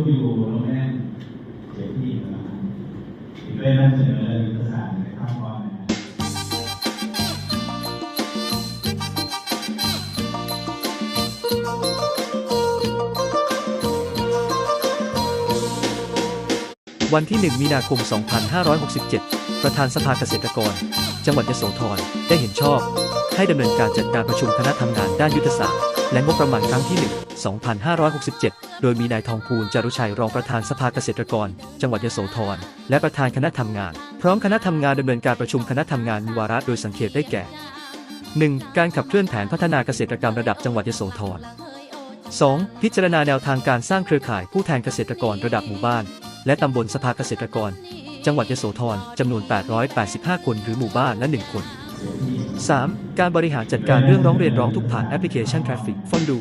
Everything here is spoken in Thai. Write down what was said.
ทุกอยู่โรงแรมเสียที่นะครับอีกเรื่องนั้นเสนอยุทธศาสตร์ในข้ามก่อนนะวันที่ 1 มีนาคม 2567 ประธานสภาเกษตรกร จังหวัดยโสธร ได้เห็นชอบ ให้ดำเนินการจัดการประชุมคณะทำงานด้านยุทธศาสตร์ และงบประมาณครั้งที่ 1 2567 โดยมีนายทองภูลจารุชัยรองประธานสภาเกษตรกร จังหวัดยโสธร และประธานคณะทำงาน พร้อมคณะทำงานดำเนินการประชุมคณะทำงานมีวาระโดยสังเขตได้แก่ 1. การขับเคลื่อนแผนพัฒนาเกษตรกรรมระดับจังหวัดยโสธร 2. พิจารณาแนวทางการสร้างเครือข่ายผู้แทนเกษตรกรระดับหมู่บ้าน และตำบลสภาเกษตรกร จังหวัดยโสธรจำนวน 885 คนหรือหมู่บ้านละ 1 คน 3. การบริหารจัดการเรื่องร้องเรียนร้องทุกข์ผ่านแอปพลิเคชัน Traffic ฟอนดู